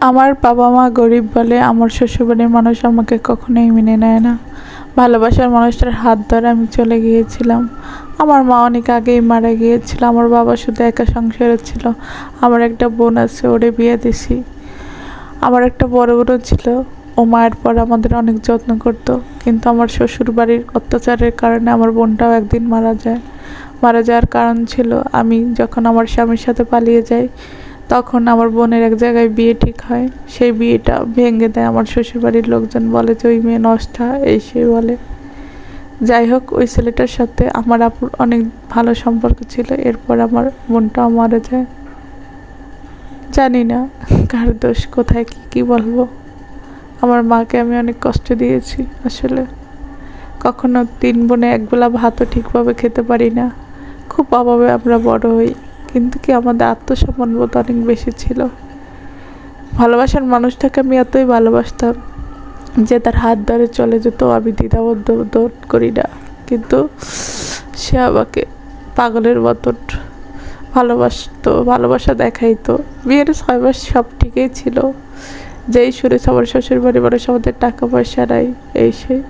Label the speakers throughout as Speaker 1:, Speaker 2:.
Speaker 1: আমার বাবা মা গরিব বলে আমার শ্বশুরবাড়ির মানুষ আমাকে কখনোই মেনে নেয় না। ভালোবাসার মানুষটার হাত ধরে আমি চলে গিয়েছিলাম। আমার মা অনেক আগেই মারা গিয়েছিল। আমার বাবা শুধু একা সংসারে ছিল। আমার একটা বোন আছে, ওরে বিয়ে দিছি। আমার একটা বড় বোনও ছিল। ও মায়ের পর আমাদের অনেক যত্ন করতো। কিন্তু আমার শ্বশুর বাড়ির অত্যাচারের কারণে আমার বোনটাও একদিন মারা যায়। মারা যাওয়ার কারণ ছিল, আমি যখন আমার স্বামীর সাথে পালিয়ে যাই তখন আমার বোনের এক জায়গায় বিয়ে ঠিক হয়। সেই বিয়েটা ভেঙে দেয় আমার শ্বশুরবাড়ির লোকজন বলে যে, ওই মেয়ে নষ্ট, এই সেই বলে। যাই হোক, ওই ছেলেটার সাথে আমার আপুর অনেক ভালো সম্পর্ক ছিল। এরপর আমার বোনটাও মারা যায়। জানি না কার দোষ, কোথায় কি কি বলব। আমার মাকে আমি অনেক কষ্ট দিয়েছি আসলে। কখনো তিন বোনে একবেলা ভাতও ঠিকভাবে খেতে পারি না। খুব অভাবে আমরা বড় হই। কিন্তু কি আমাদের আত্মসম্মান বোধ অনেক বেশি ছিল। ভালোবাসার মানুষটাকে আমি এতই ভালোবাসতাম যে তার হাত ধরে চলে যেত, আমি দ্বিধাবদ্ধ বোধ করি না। কিন্তু সে আমাকে পাগলের মতন ভালোবাসতো, ভালোবাসা দেখাইতো। বিয়ের ছয় মাস সব ঠিকই ছিল। যেই শুনেছে আমার শ্বশুর বাড়ি মানুষ আমাদের টাকা পয়সা নাই। এই সেই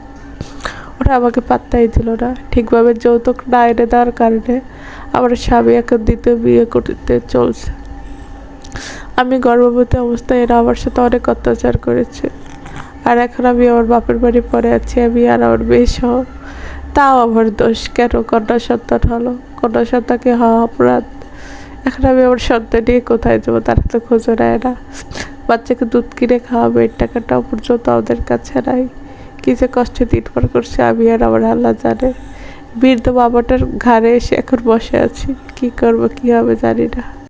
Speaker 1: ওরা আমাকে পাত্তাই দিল না। ঠিকভাবে যৌতুক না এনে দেওয়ার কারণে স্বামী এখন দ্বিতীয় বিয়ে করতে চলছে। আমি গর্ভবতী অবস্থায় এরা আমার সাথে অনেক অত্যাচার করেছে। আর এখন আমি আমার বাপের বাড়ি পরে আছি, আমি আর আমার মেয়ে সহ। তাও আমার দোষ কেন? কন্যা সন্তান হলো। কন্যা সন্তানকে হওয়া অপরাধ। এখন আমি আমার সন্তান নিয়ে কোথায় যাব? তারা তো খোঁজও নেয় না। বাচ্চাকে দুধ কিনে খাওয়াবে, এর টাকাটাও পর্যন্ত আমাদের কাছে নাই। কি যে কষ্টে দিন পার করছে, আমি আর আমার আল্লাহ জানে। বৃদ্ধ বাবাটার ঘাড়ে এসে এখন বসে আছি। কি করব কি হবে জানি না।